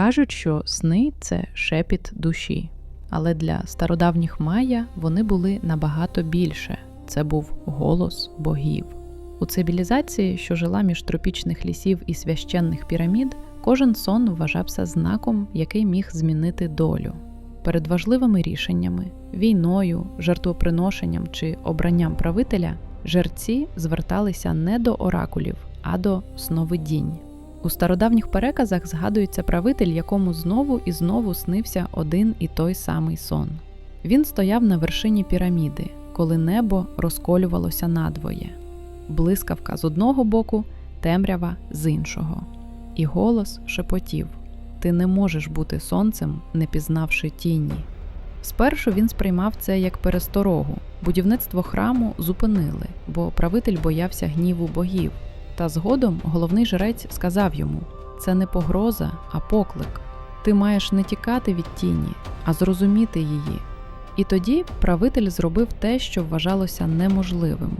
Кажуть, що сни це шепіт душі, але для стародавніх майя вони були набагато більше. Це був голос богів. У цивілізації, що жила між тропічних лісів і священних пірамід, кожен сон вважався знаком, який міг змінити долю. Перед важливими рішеннями, війною, жертвоприношенням чи обранням правителя жерці зверталися не до оракулів, а до сновидінь. У стародавніх переказах згадується правитель, якому знову і знову снився один і той самий сон. Він стояв на вершині піраміди, коли небо розколювалося надвоє. Блискавка з одного боку, темрява з іншого. І голос шепотів: Ти не можеш бути сонцем, не пізнавши тіні. Спершу він сприймав це як пересторогу. Будівництво храму зупинили, бо правитель боявся гніву богів. Та згодом головний жрець сказав йому: це не погроза, а поклик. Ти маєш не тікати від тіні, а зрозуміти її. І тоді правитель зробив те, що вважалося неможливим.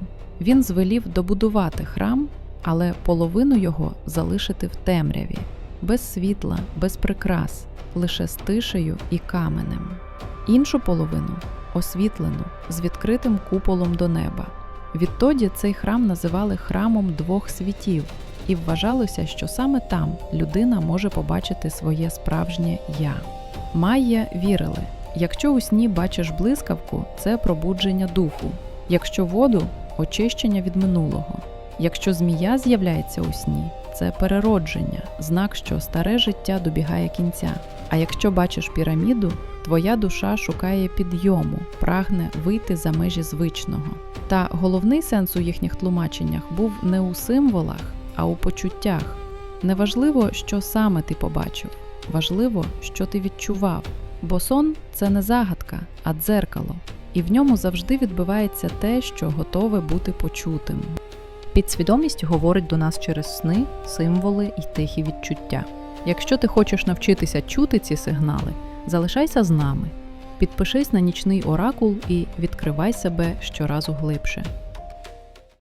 Він звелів добудувати храм, але половину його залишити в темряві, без світла, без прикрас, лише з тишею і каменем. Іншу половину освітлену з відкритим куполом до неба. Відтоді цей храм називали храмом двох світів, і вважалося, що саме там людина може побачити своє справжнє я. Майя вірили, якщо у сні бачиш блискавку, це пробудження духу, якщо воду очищення від минулого. Якщо змія з'являється у сні, це переродження, знак, що старе життя добігає кінця. А якщо бачиш піраміду, твоя душа шукає підйому, прагне вийти за межі звичного. Та головний сенс у їхніх тлумаченнях був не у символах, а у почуттях. Неважливо, що саме ти побачив, важливо, що ти відчував. Бо сон це не загадка, а дзеркало, і в ньому завжди відбивається те, що готове бути почутим. Підсвідомість говорить до нас через сни, символи і тихі відчуття. Якщо ти хочеш навчитися чути ці сигнали, залишайся з нами, підпишись на нічний оракул і відкривай себе щоразу глибше.